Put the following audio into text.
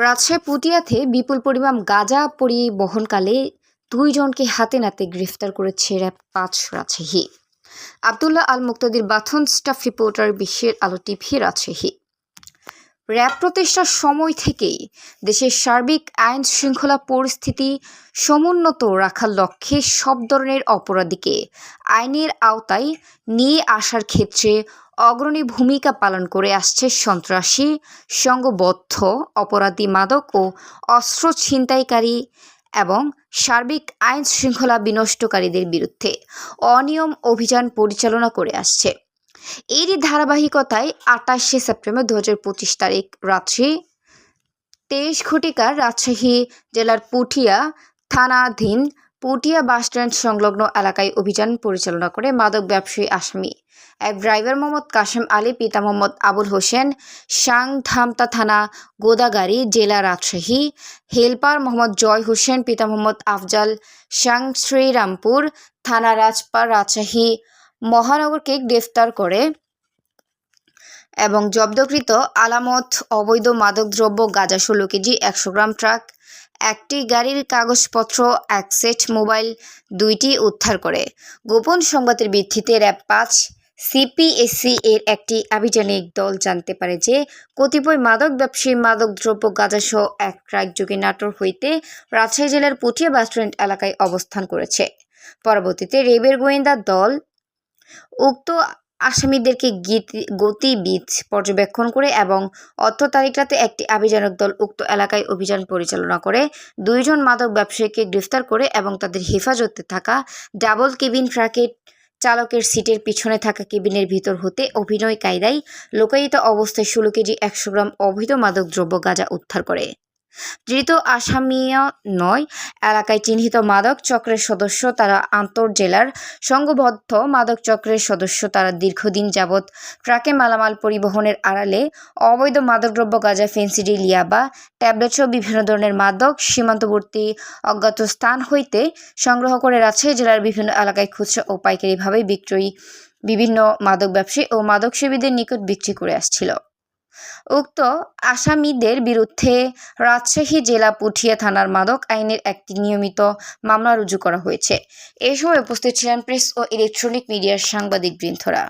রাজশাহী পুটিয়াতে বিপুল পরিমাণ গাঁজা পরিবহনকালে দুইজনকে হাতে নাতে গ্রেফতার করেছে র্যাব পাঁচ রাজশাহী। আবদুল্লাহ আল মুক্তাদির বাথন স্টাফ রিপোর্টার বিশ্বের আলো টিভি রাজশাহী। র্যাব প্রতিষ্ঠার সময় থেকেই দেশের সার্বিক আইন শৃঙ্খলা পরিস্থিতি সমুন্নত রাখার লক্ষ্যে সব ধরনের অপরাধীকে আইনের আওতায় নিয়ে আসার ক্ষেত্রে অগ্রণী ভূমিকা পালন করে আসছে সন্ত্রাসী, সংঘবদ্ধ, অপরাধী মাদক ও অস্ত্র ছিনতাইকারী এবং সার্বিক আইন শৃঙ্খলা বিনষ্টকারীদের বিরুদ্ধে অনিয়ম অভিযান পরিচালনা করে আসছে। এরই ধারাবাহিকতায় আটাশে সেপ্টেম্বর দু হাজার পঁচিশ তারিখ রাত্রি তেইশ ঘটিকার রাজশাহী জেলার পুঠিয়া থানাধীন পুটিয়া বাসস্ট্যান্ড সংলগ্ন এলাকায় অভিযান পরিচালনা করে মাদক ব্যবসায়ী আসামি। এক ড্রাইভার মোহাম্মদ কাশেম আলী, পিতা মোহাম্মদ আবুল হোসেন, সাংধামতা থানা গোদাগাড়ি জেলা রাজশাহী। হেলপার মোহাম্মদ জয় হোসেন, পিতা মোহাম্মদ আফজাল সাং শ্রীরামপুর থানা রাজপার রাজশাহী। মহানগরকে গ্রেফতার করে এবং জব্দকৃত আলামত অবৈধ মাদকদ্রব্য গাঁজা ষোলো কেজি একশো গ্রাম ট্রাক, একটি গাড়ির কাগজপত্র, এক সেট মোবাইল, দুইটি উদ্ধার করে। গোপন সংবাদের ভিত্তিতে র্যাব পাঁচ সিপিএসসি এর একটি আভিযানিক দল জানতে পারে যে কতিপয় মাদক ব্যবসায়ী মাদকদ্রব্য গাঁজাসহ এক ট্রাকযোগে নাটোর হইতে রাজশাহী জেলার পুঠিয়া বাসস্ট্যান্ড এলাকায় অবস্থান করেছে। পরবর্তীতে রেবের গোয়েন্দা দল উক্ত আসামিদেরকে গীতি- গতিবিধ পর্যবেক্ষণ করে এবং অর্থ তালিকাতে একটি আভিযানক দল উক্ত এলাকায় অভিযান পরিচালনা করে। দুইজন মাদক ব্যবসায়ীকে গ্রেফতার করে এবং তাদের হেফাজতে থাকা ডাবল কেবিন ট্রাকের চালকের সিটের পিছনে থাকা কেবিনের ভিতর হতে অভিনয় কায়দায় লোকায়িত অবস্থায় ষোলো কেজি একশো গ্রাম অবৈধ মাদক দ্রব্য গাঁজা উদ্ধার করে। ধৃত আসামিয়া নয়। এলাকায় চিহ্নিত মাদক চক্রের সদস্য তারা আন্তর্জেলার সংঘবদ্ধ মাদক চক্রের সদস্য। তারা দীর্ঘদিন যাবৎ ট্রাকে মালামাল পরিবহনের আড়ালে অবৈধ মাদকদ্রব্য, গাঁজা, ফেন্সিডি, লিয়াবা ট্যাবলেটসহ বিভিন্ন ধরনের মাদক সীমান্তবর্তী অজ্ঞাত স্থান হইতে সংগ্রহ করে রাজশাহী জেলার বিভিন্ন এলাকায় খুচরা ও পাইকারিভাবে বিক্রয়ী বিভিন্ন মাদক ব্যবসায়ী ও মাদক সেবীদের নিকট বিক্রি করে আসছিল। উক্ত আসামিদের বিরুদ্ধে রাজশাহী জেলা পুঠিয়া থানার মাদক আইনের একটি নিয়মিত মামলা রুজু করা হয়েছে। এ সময় উপস্থিত ছিলেন প্রেস ও ইলেকট্রনিক মিডিয়ার সাংবাদিক বৃন্দরা